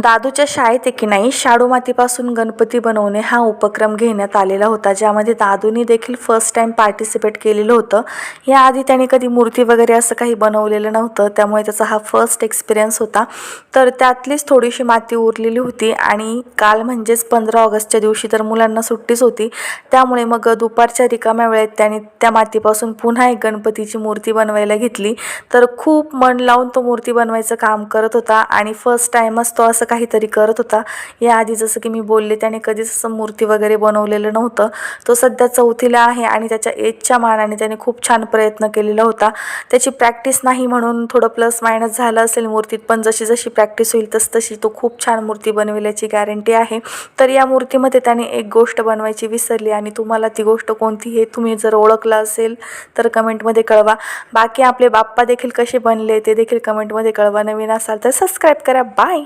दादूच्या शाळेत आहे की नाही शाडू मातीपासून गणपती बनवणे हा उपक्रम घेण्यात आलेला होता ज्यामध्ये दादूनी देखील फर्स्ट टाईम पार्टिसिपेट केलेलं होतं. याआधी त्याने कधी मूर्ती वगैरे असं काही बनवलेलं नव्हतं त्यामुळे त्याचा हा फर्स्ट एक्सपिरियन्स होता. तर त्यातलीच थोडीशी माती उरलेली होती आणि काल म्हणजेच पंधरा ऑगस्टच्या दिवशी तर मुलांना सुट्टीच होती. त्यामुळे मग दुपारच्या रिकाम्या वेळेत त्याने त्या मातीपासून पुन्हा एक गणपतीची मूर्ती बनवायला घेतली. तर खूप मन लावून तो मूर्ती बनवायचं काम करत होता आणि फर्स्ट टाईमच तो असं काहीतरी करत होता. याआधी जसं की मी बोलले त्याने कधीच असं मूर्ती वगैरे बनवलेलं नव्हतं. तो सध्या चौथीला आहे आणि त्याच्या एजच्या मानाने त्याने खूप छान प्रयत्न केलेला होता. त्याची प्रॅक्टिस नाही म्हणून थोडं प्लस मायनस झालं असेल मूर्तीत पण जशी जशी प्रॅक्टिस होईल तस तशी तो खूप छान मूर्ती बनविल्याची गॅरंटी आहे. तर या मूर्तीमध्ये त्याने एक गोष्ट बनवायची विसरली आणि तुम्हाला ती गोष्ट कोणती हे तुम्ही जर ओळखलं असेल तर कमेंटमध्ये कळवा. बाकी आपले बाप्पा देखील कसे बनले ते देखील कमेंटमध्ये कळवा. नवीन असाल तर सबस्क्राईब करा. बाय!